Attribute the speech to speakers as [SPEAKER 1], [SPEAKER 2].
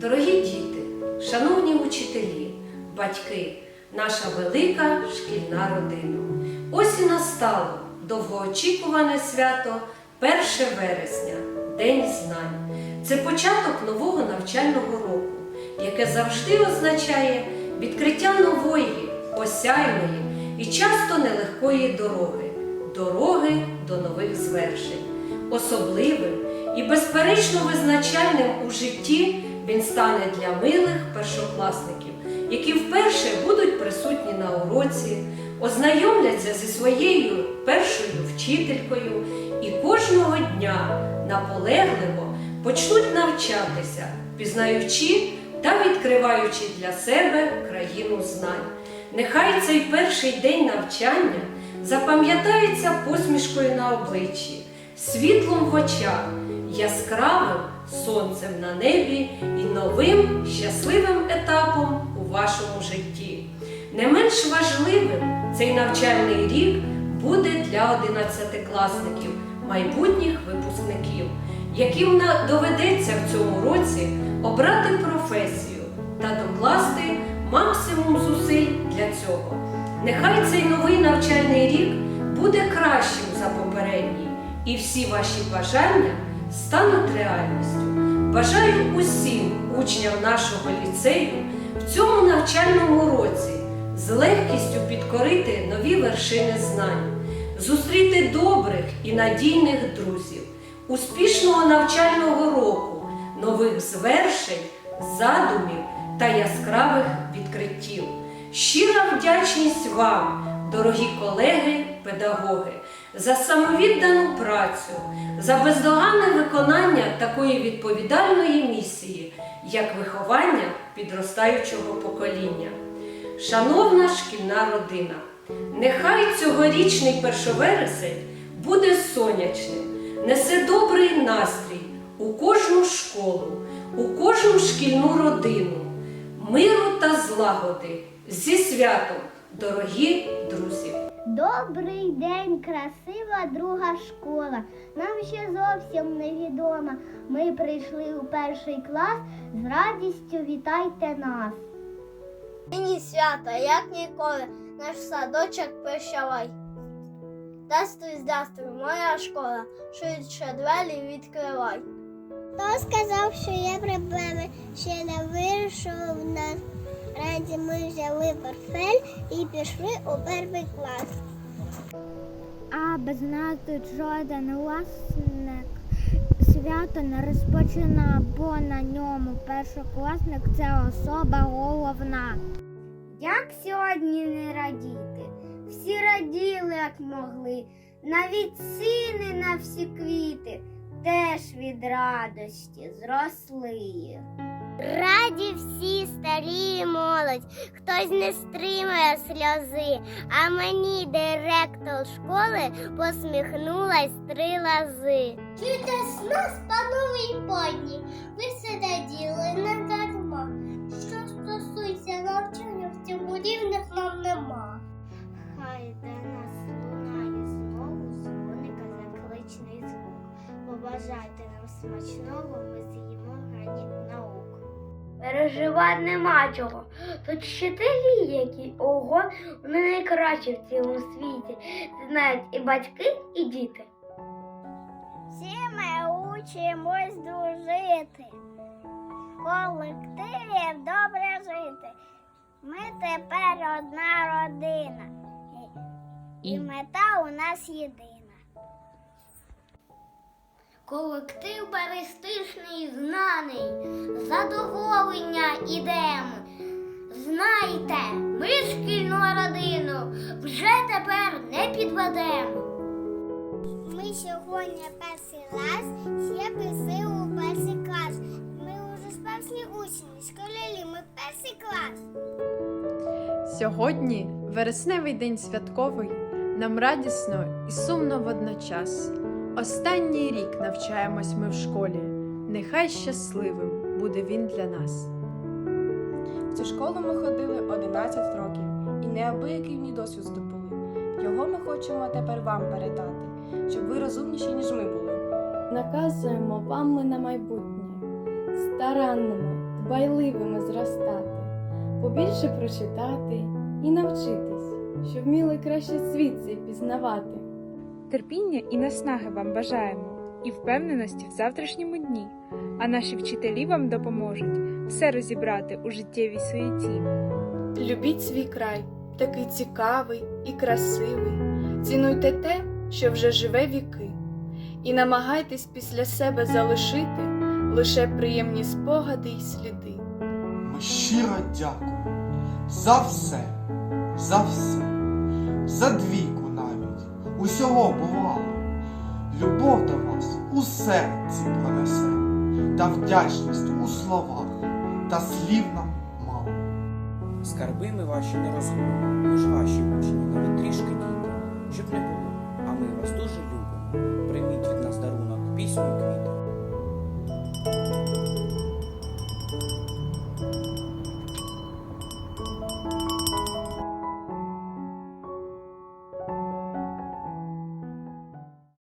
[SPEAKER 1] Дорогі діти, шановні учителі, батьки, наша велика шкільна родина. Ось і настало довгоочікуване свято 1 вересня, День знань. Це початок нового навчального року, яке завжди означає відкриття нової, осяйної і часто нелегкої дороги, дороги до нових звершень. Особливим і безперечно визначальним у житті він стане для милих першокласників, які вперше будуть присутні на уроці, ознайомляться зі своєю першою вчителькою і кожного дня наполегливо почнуть навчатися, пізнаючи та відкриваючи для себе країну знань. Нехай цей перший день навчання запам'ятається посмішкою на обличчі, світлом в очах, яскравим сонцем на небі і новим щасливим етапом у вашому житті. Не менш важливим цей навчальний рік буде для одинадцятикласників, майбутніх випускників, яким доведеться в цьому році обрати професію та докласти максимум зусиль для цього. Нехай цей новий навчальний рік буде кращим за попередній, і всі ваші бажання стануть реальністю. Бажаю усім учням нашого ліцею в цьому навчальному році з легкістю підкорити нові вершини знань, зустріти добрих і надійних друзів, успішного навчального року, нових звершень, задумів та яскравих відкриттів. Щира вдячність вам, дорогі колеги, педагоги, за самовіддану працю, за бездоганне виконання такої відповідальної місії, як виховання підростаючого покоління. Шановна шкільна родина, нехай цьогорічний першовересень буде сонячним, несе добрий настрій у кожну школу, у кожну шкільну родину, миру та злагоди зі святом, дорогі друзі!
[SPEAKER 2] Добрий день, красива друга школа. Нам ще зовсім невідома. Ми прийшли у перший клас. З радістю вітайте нас.
[SPEAKER 3] Нині свято, як ніколи, наш садочок прощавай. Здравствуй, здравствуй, моя школа, швидше двері відкривай.
[SPEAKER 2] Хто сказав, що я проблеми ще не вирішив нас. Раді ми взяли портфель і пішли у перший клас. А без нас тут жоден власник свято не розпочина, бо на ньому першокласник це особа головна. Як сьогодні не радіти? Всі раділи, як могли, навіть ціни на всі квіти теж від радості зросли. Раді всі старі і молодь, хтось не стримує сльози, а мені директор школи посміхнулась три лази. Чуйте з нас, панове і пані, ви все доділи не дарма. Що стосується навчання, в цьому рівних нам нема. Хай Побажайте нам смачного, ми з'їмо граніт наук.
[SPEAKER 4] Переживати нема чого. Тут вчителі, які ого, вони найкращі в цілому світі. Це знають і батьки, і діти.
[SPEAKER 2] Всі ми учимось дружити, в колективі добре жити. Ми тепер одна родина, і, і мета у нас єдина.
[SPEAKER 4] Колектив баристичний знаний, задоволення ідемо. Знайте, ми шкільну родину вже тепер не підведемо.
[SPEAKER 2] Ми сьогодні перший раз всі пішли у перший клас. Ми уже справжні учні, школярі, ми перший клас.
[SPEAKER 5] Сьогодні вересневий день святковий, нам радісно і сумно водночас. Останній рік навчаємось ми в школі. Нехай щасливим буде він для нас.
[SPEAKER 6] В цю школу ми ходили 11 років і неабиякий в досвід здобули. Його ми хочемо тепер вам передати, щоб ви розумніші, ніж ми були.
[SPEAKER 7] Наказуємо вам ми на майбутнє, старанними, дбайливими зростати, побільше прочитати і навчитись, щоб вміли краще світ цей пізнавати.
[SPEAKER 8] Терпіння і наснаги вам бажаємо, і впевненості в завтрашньому дні. А наші вчителі вам допоможуть все розібрати у життєвій суєті.
[SPEAKER 9] Любіть свій край, такий цікавий і красивий. Цінуйте те, що вже живе віки, і намагайтесь після себе залишити лише приємні спогади й сліди.
[SPEAKER 10] Ми щиро дякуємо за все, за все, за двійку навіть усього бувало. Любов до вас у серці пронесе, та вдячність у словах, та слів нам мало.
[SPEAKER 11] Скарби ми ваші не розгубимо, ми ж ваші учні, навіть трішки діти, щоб не було, а ми вас дуже любимо. Прийміть від нас дарунок, пісню і квіти.